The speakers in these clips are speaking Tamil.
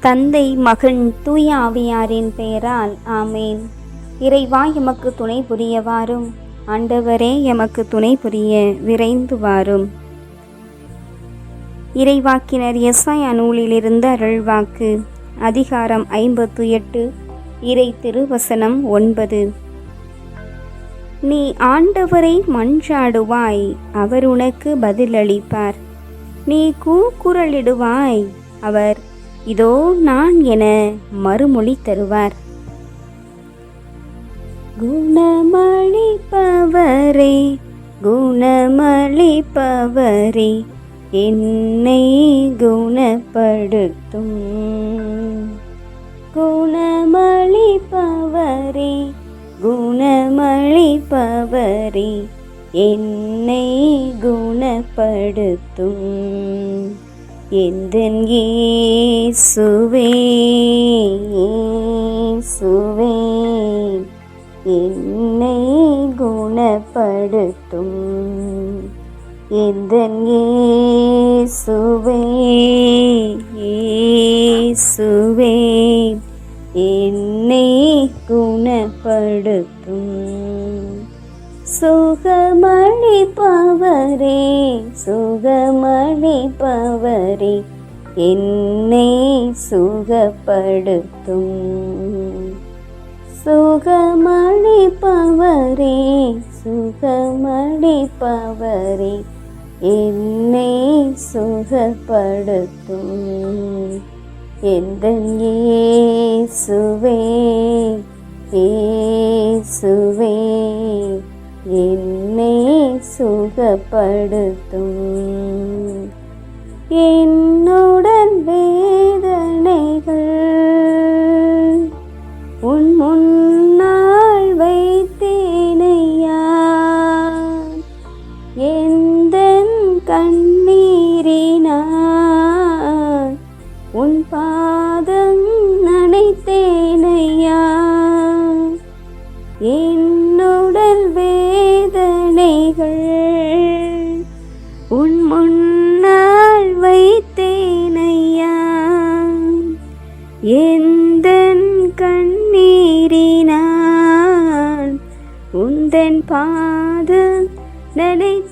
தந்தை மகன் தூய ஆவியாரின் பெயரால் ஆமேன். இறைவா எமக்கு துணை புரியவாரும். ஆண்டவரே எமக்கு துணை புரிய விரைந்து வாரும் இறைவாக்கினர் எஸ்ஐ நூலிலிருந்து அருள்வாக்கு. அதிகாரம் ஐம்பத்து எட்டு இறை திருவசனம் ஒன்பது. நீ ஆண்டவரை மன்றாடுவாய் அவர் உனக்கு பதிலளிப்பார். நீ கூக்குரலிடுவாய் அவர் இதோ நான் என மறுமொழி தருவார். குணமளிப்பவரே குணமளிப்பவரே என்னை குணப்படுத்தும். குணமளிப்பவரே குணமளிப்பவரே என்னை குணப்படுத்தும். எந்தன் இயேசுவே இயேசுவே என்னை குணப்படுத்தும். எந்தன் இயேசுவே இயேசுவே என்னை குணப்படுத்தும். சுகமளிப்பவரே சுகமளிப்பவரே என்னை சுகப்படுத்தும். சுகமளிப்பவரே சுகமளிப்பவரே என்னை சுகப்படுத்தும். எந்த இயேசுவே இயேசுவே என்னை சுகப்படுத்தும். என்னுடன் வேதனைகள் உன் முன்னால் வைத்தேனையா? எந்த கண்ணீரினான் உந்தன் பாத நினைத்தேனையா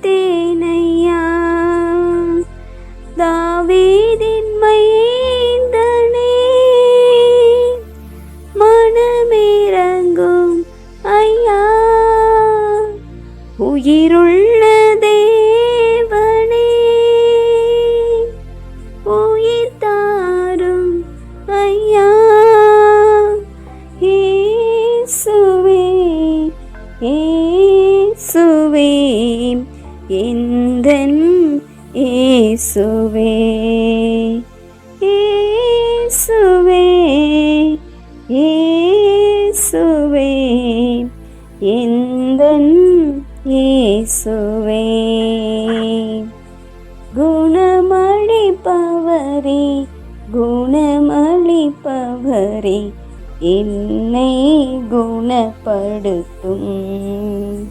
குணமளிப்பவரே என்னை குணப்படுத்தும்.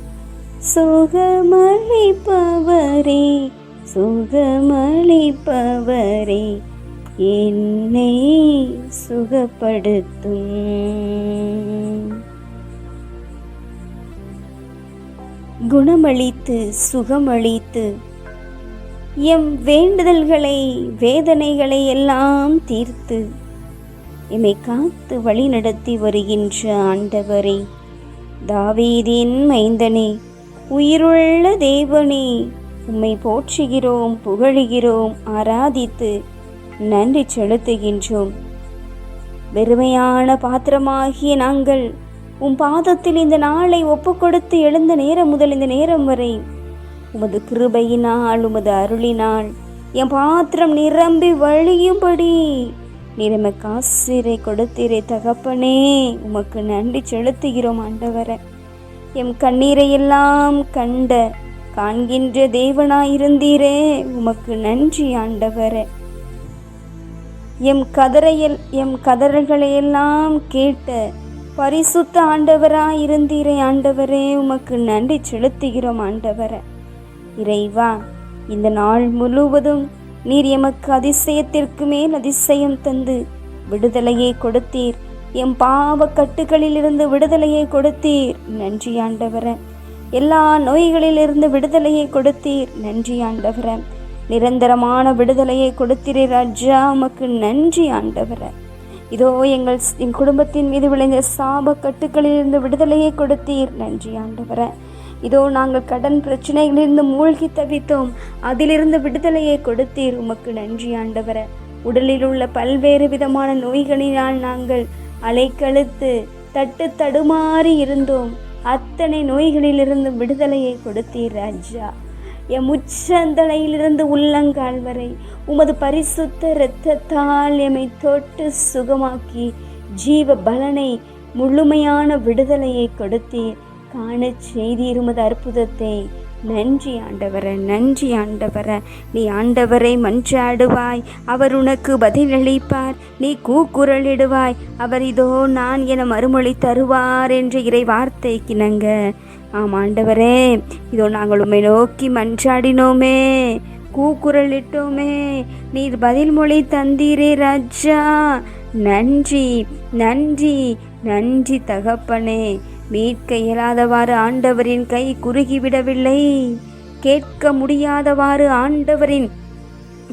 சுகமளிப்பவரே சுகமளிப்பவரே என்னை சுகப்படுத்தும். குணமளித்து சுகமளித்து எம் வேண்டுதல்களை வேதனைகளை எல்லாம் தீர்த்து எம்மை காத்து வழி நடத்தி வருகின்ற ஆண்டவரே தாவீதின் மைந்தனே உயிருள்ள தேவனே உம்மை போற்றுகிறோம் புகழுகிறோம் ஆராதித்து நன்றி செலுத்துகின்றோம். வெறுமையான பாத்திரமாகிய நாங்கள் உம் பாதத்தில் இந்த நாளை ஒப்புக்கொடுத்து எழுந்த நேரம் முதல் இந்த நேரம் வரை உமது கிருபையினால் உமது அருளினால் என் பாத்திரம் நிரம்பி வழியும்படி. நீர் எமக்கு ஆசிரை கொடுத்தீரே தகப்பனே உமக்கு நன்றி செலுத்துகிறோம் ஆண்டவரை. எம் கண்ணீரை எல்லாம் கண்ட காண்கின்ற தேவனாயிருந்தீரே உமக்கு நன்றி ஆண்டவரே. எம் கதறையில் எம் கதறல்களையெல்லாம் கேட்ட பரிசுத்த ஆண்டவராயிருந்தீரே ஆண்டவரே உமக்கு நன்றி செலுத்துகிறோம் ஆண்டவரை. இறைவா இந்த நாள் முழுவதும் நீர் எமக்கு அதிசயத்திற்கு மேல் அதிசயம் தந்து விடுதலையை கொடுத்தீர். எம் பாவ கட்டுகளிலிருந்து விடுதலையை கொடுத்தீர். நன்றி ஆண்டவர. எல்லா நோய்களிலிருந்து விடுதலையை கொடுத்தீர். நன்றி ஆண்டவர. நிரந்தரமான விடுதலையை கொடுத்தீரே ராஜா. உமக்கு நன்றி ஆண்டவர. இதோ எங்கள் என் குடும்பத்தின் மீது விளைந்த சாப கட்டுக்களிலிருந்து விடுதலையை கொடுத்தீர். நன்றி ஆண்டவரே. இதோ நாங்கள் கடன் பிரச்சனைகளிலிருந்து மூழ்கி தவித்தோம். அதிலிருந்து விடுதலையை கொடுத்தீர் உமக்கு நன்றி ஆண்டவர. உடலில் உள்ள பல்வேறு விதமான நோய்களினால் நாங்கள் அலைக்கழுத்து தட்டு தடுமாறி இருந்தோம். அத்தனை நோய்களிலிருந்து விடுதலையை கொடுத்தீர் ராஜா. எம் உச்சந்தலையிலிருந்து உள்ளங்கால் வரை உமது பரிசுத்த இரத்தத்தால் எம்மை தொட்டு சுகமாக்கி ஜீவ பலனை முழுமையான விடுதலையை கொடுத்தீர். காணச் செய்தி இருமது அற்புதத்தை. நன்றி ஆண்டவர நன்றி ஆண்டவர. நீ ஆண்டவரை மன்றாடுவாய் அவர் உனக்கு பதிலளிப்பார். நீ கூக்குரலிடுவாய் அவர் இதோ நான் என மறுமொழி தருவார் என்ற இறை வார்த்தைக்கிணங்க ஆம் ஆண்டவரே இதோ நாங்கள் உண்மை நோக்கி மன்றாடினோமே கூக்குரலிட்டோமே. நீர் பதில் மொழி தந்தீரே ராஜா. நன்றி நன்றி நன்றி தகப்பனே. மீட்க இயலாதவாறு ஆண்டவரின் கை குறுகிவிடவில்லை. கேட்க முடியாதவாறு ஆண்டவரின்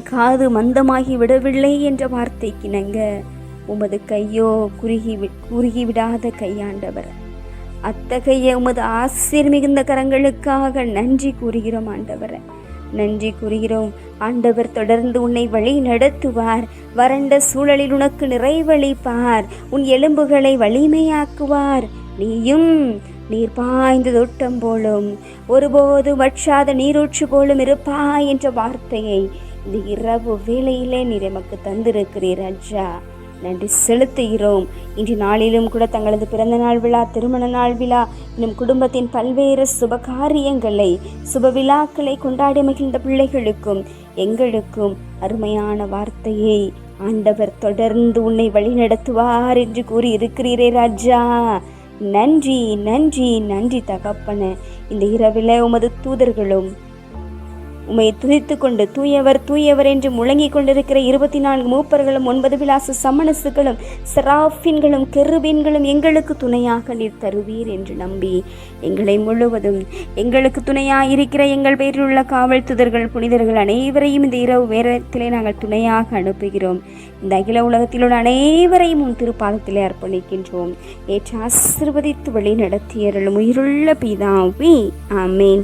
காது மந்தமாகி விடவில்லை என்ற வார்த்தைக்கிணங்க உமது கையோ குறுகி குறுகிவிடாத கையாண்டவர் அத்தகைய உமது ஆசிர் மிகுந்த கரங்களுக்காக நன்றி கூறுகிறோம் ஆண்டவரை. நன்றி கூறுகிறோம். ஆண்டவர் தொடர்ந்து உன்னை வழி நடத்துவார். வறண்ட சூழலில் உனக்கு நிறைவளிப்பார். உன் எலும்புகளை வலிமையாக்குவார். நீயும் நீர் பாய்ந்து தொட்டம் போலும் ஒருபோது வற்றாத நீரூற்று போலும் இருப்பாய் என்ற வார்த்தையை இந்த இரவு வேலையிலே நீர் எமக்கு தந்திருக்கிறீர் அஜா. நன்றி செலுத்துகிறோம். இன்று நாளிலும் கூட தங்களது பிறந்த நாள் விழா திருமண நாள் விழா இன்னும் குடும்பத்தின் பல்வேறு சுப காரியங்களை சுப விழாக்களை கொண்டாடி மகிழ்ந்த பிள்ளைகளுக்கும் எங்களுக்கும் அருமையான வார்த்தையை ஆண்டவர் தொடர்ந்து உன்னை வழிநடத்துவார் என்று கூறி இருக்கிறீரே ராஜா. நன்றி நன்றி நன்றி தகப்பன. இந்த இரவில் உமது தூதர்களும் உம்மை துதித்து கொண்டு தூயவர் தூயவர் என்று முழங்கிக் கொண்டிருக்கிற இருபத்தி நான்கு மூப்பர்களும் ஒன்பது விலாச சமணசுகளும் செராஃபின்களும் கெருபீன்களும் எங்களுக்கு துணையாக நீர் தருவீர் என்று நம்பி எங்களை முழுவதும். எங்களுக்கு துணையாக இருக்கிற எங்கள் பேரில் உள்ள காவல் துதர்கள் புனிதர்கள் அனைவரையும் இந்த இரவு வேரத்திலே நாங்கள் துணையாக அனுப்புகிறோம். இந்த அகில உலகத்தில் உள்ள அனைவரையும் உன் திருப்பாதத்திலே அர்ப்பணிக்கின்றோம். ஏற்று ஆசிர்வதித்து வழி நடத்தியருளும் உயிருள்ள பிதாவி. ஆமேன்.